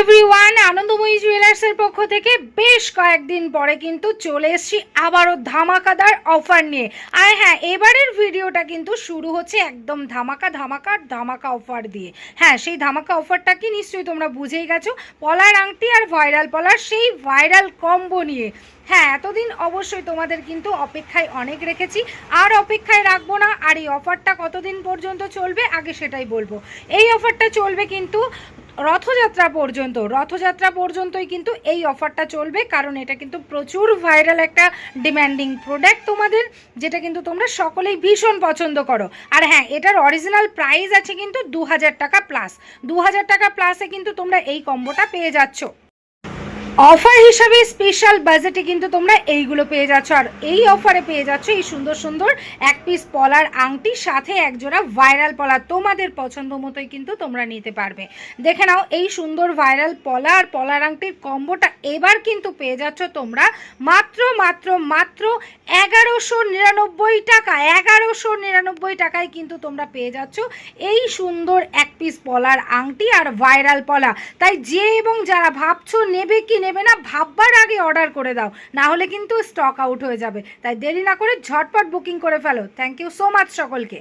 Everyone আনন্দময়ী জুয়েলার্সের পক্ষ থেকে বেশ কয়েকদিন পরে কিন্তু চলে এসেছি আবারও ধামাকাদার অফার নিয়ে। আর হ্যাঁ এবারের ভিডিওটা কিন্তু শুরু হচ্ছে একদম ধামাকা ধামাকার ধামাকা অফার দিয়ে। হ্যাঁ সেই ধামাকা অফারটা কি নিশ্চয়ই তোমরা বুঝেই গেছো? পলার আংটি আর ভাইরাল পলার সেই ভাইরাল কম্বো নিয়ে। হ্যাঁ এতদিন অবশ্যই তোমাদের কিন্তু অপেক্ষায় অনেক রেখেছি। আর অপেক্ষায় রাখব না, আর এই অফারটা কতদিন পর্যন্ত চলবে, আগে সেটাই বলব। এই অফারটা চলবে কিন্তু রথযাত্রা পর্যন্ত, রথযাত্রা পর্যন্তই কিন্তু এই অফারটা চলবে, কারণ এটা কিন্তু প্রচুর ভাইরাল একটা ডিম্যান্ডিং প্রোডাক্ট তোমাদের, যেটা কিন্তু তোমরা সকলেই ভীষণ পছন্দ করো। আর হ্যাঁ এটার অরিজিনাল প্রাইস আছে কিন্তু দু হাজার টাকা প্লাস দু হাজার টাকা প্লাসে কিন্তু তোমরা এই কম্বোটা পেয়ে যাচ্ছ। অফার হিসাবে স্পেশাল বাজেটে কিন্তু তোমরা এইগুলো পেয়ে যাচ্ছ। আর এই অফারে পেয়ে যাচ্ছ এই সুন্দর সুন্দর এক পিস পলার আংটি, সাথে একজোড়া ভাইরাল পলা। তোমাদের পছন্দ মতোই কিন্তু তোমরা নিতে পারবে। দেখে নাও, এই সুন্দর ভাইরাল পলা আর পলার আংটির কম্বোটা এবার কিন্তু পেয়ে যাচ্ছ তোমরা মাত্র মাত্র মাত্র এগারোশো নিরানব্বই টাকা। এগারোশো নিরানব্বই টাকায় কিন্তু তোমরা পেয়ে যাচ্ছ এই সুন্দর এক পিস পলার আংটি আর ভাইরাল পলা। তাই যে এবং যারা ভাবছ নেবে কি নেবে না, ভাববার আগে অর্ডার করে দাও না হলে কিন্তু স্টক আউট হয়ে যাবে। তাই দেরি না করে ঝটপট বুকিং করে ফেলো। থ্যাংক ইউ সো মাচ সকলকে।